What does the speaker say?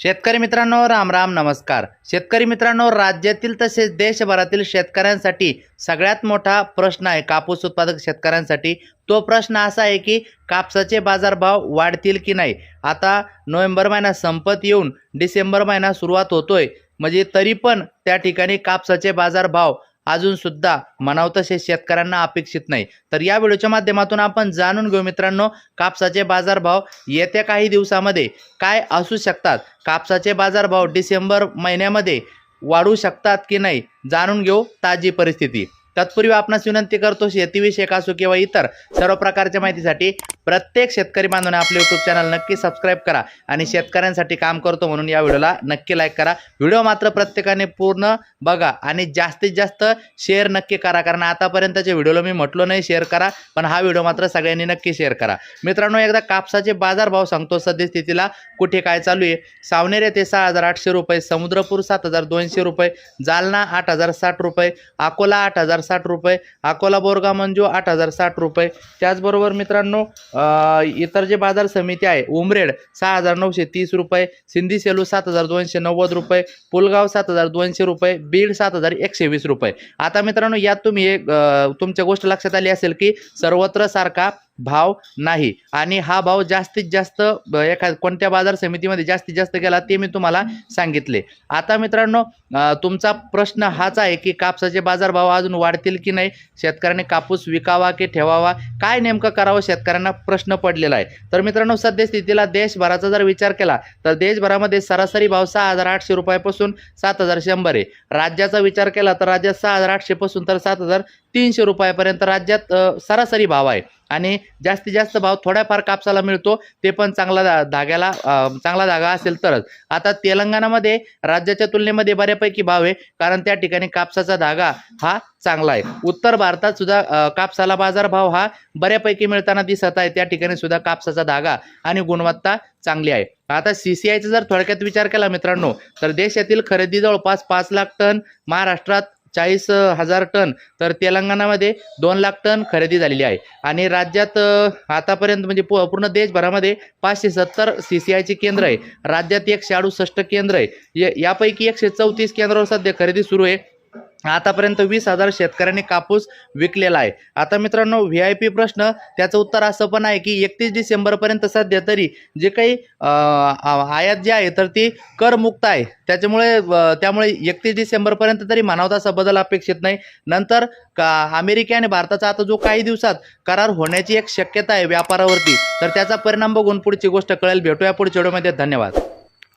शेतकरी मित्रांनो राम राम नमस्कार. शेतकरी मित्रांनो राज्यातील तसेच देशभरातील शेतकऱ्यांसाठी सगळ्यात मोठा प्रश्न आहे कापूस उत्पादक शेतकऱ्यांसाठी. तो प्रश्न असा आहे की कापसाचे बाजारभाव वाढतील की नाही? आता नोव्हेंबर महिना संपत येऊन डिसेंबर महिना सुरुवात होतोय. म्हणजे तरी पण त्या ठिकाणी कापसाचे बाजारभाव अजून सुद्धा म्हणावं तसे शेतकऱ्यांना अपेक्षित नाही. तर या व्हिडिओच्या माध्यमातून आपण जाणून घेऊ मित्रांनो कापसाचे बाजारभाव येत्या काही दिवसामध्ये काय असू शकतात? कापसाचे बाजारभाव डिसेंबर महिन्यामध्ये वाढू शकतात की नाही? जाणून घेऊ ताजी परिस्थिती. तत्पूर्वी आपणास विनंती करतो शेतीविषयक असो किंवा इतर सर्व प्रकारच्या माहितीसाठी प्रत्येक शेतकरी बांधवाने आपले यूट्यूब चॅनल नक्की सबस्क्राईब करा आणि शेतकऱ्यांसाठी काम करतो म्हणून या व्हिडिओला नक्की लाईक करा. व्हिडिओ मात्र प्रत्येकाने पूर्ण बघा आणि जास्तीत जास्त शेअर नक्की करा कारण आतापर्यंतच्या व्हिडिओला मी म्हटलो नाही शेअर करा पण हा व्हिडिओ मात्र सगळ्यांनी नक्की शेअर करा. मित्रांनो एकदा कापसाचे बाजारभाव सांगतो सद्यस्थितीला कुठे काय चालू आहे? सावनेर येथे सहा हजार आठशे रुपये समुद्रपूर सात हजार दोनशे रुपये जालना आठ हजार साठ रुपये अकोला आठ हजार साठ रुपये अकोला बोरगा मंजू आठ हजार साठ रुपये. त्याचबरोबर मित्रांनो इतर जे बाजार समिती आहे उमरेड सहा हजार नऊशे तीस रुपये सिंधी सेलू सात हजार दोनशे नव्वद रुपये पुलगाव सात हजार दोनशे रुपये बीड सात हजार एकशे वीस रुपये. आता मित्रांनो यात तुम्ही एक तुमच्या गोष्ट लक्षात आली असेल की सर्वत्र सारखा भाव नाही. आणि हा भाव जास्तीत जास्त एखाद कोणत्या बाजार समितीमध्ये जास्तीत जास्त गेला ते मी तुम्हाला सांगितले. आता मित्रांनो तुमचा प्रश्न हाच आहे की कापसाचे बाजारभाव अजून वाढतील की नाही? शेतकऱ्यांनी कापूस विकावा की ठेवावा? काय नेमकं करावं? शेतकऱ्यांना प्रश्न पडलेला आहे. तर मित्रांनो सद्यस्थितीला देशभराचा जर विचार केला तर देशभरामध्ये सरासरी भाव सहा हजार आठशे रुपयापासून सात हजार शंभर आहे. राज्याचा विचार केला तर राज्यात सहा हजार आठशेपासून तर सात हजार तीनशे रुपयापर्यंत राज्यात सरासरी भाव आहे. आणि जास्तीत जास्त भाव थोड्याफार कापसाला मिळतो ते पण चांगला दा धाग्याला चांगला धागा असेल तरच. आता तेलंगणामध्ये राज्याच्या तुलनेमध्ये बऱ्यापैकी भाव आहे कारण त्या ठिकाणी कापसाचा धागा हा चांगला आहे. उत्तर भारतात सुद्धा कापसाला बाजारभाव हा बऱ्यापैकी मिळताना दिसत आहे त्या ठिकाणी सुद्धा कापसाचा धागा आणि गुणवत्ता चांगली आहे. आता सी सी आयचा जर थोडक्यात विचार केला मित्रांनो तर देशातील खरेदी जवळपास पाच लाख टन महाराष्ट्रात चाळीस हजार टन. तर तेलंगणामध्ये दोन लाख टन खरेदी झालेली आहे. आणि राज्यात आतापर्यंत म्हणजे पूर्ण देशभरामध्ये पाचशे सत्तर सी सी आयची केंद्र आहे. राज्यात एकशे अडुसष्ट केंद्र आहे. या- यापैकी एकशे चौतीस केंद्रावर सध्या खरेदी सुरू आहे. आतापर्यंत वीस हजार शेतकऱ्यांनी कापूस विकलेला आहे. आता मित्रांनो व्ही आय पी प्रश्न त्याचं उत्तर असं पण आहे की एकतीस डिसेंबरपर्यंत सध्या तरी जे काही आयात जे आहे तर ती करमुक्त आहे. त्याच्यामुळे त्यामुळे एकतीस डिसेंबरपर्यंत तरी म्हणावं तसा बदल अपेक्षित नाही. नंतर का अमेरिका आणि भारताचा आता जो काही दिवसात करार होण्याची एक शक्यता आहे व्यापारावरती तर त्याचा परिणाम बघून पुढची गोष्ट कळेल. भेटूया पुढच्या व्हिडिओमध्ये. धन्यवाद.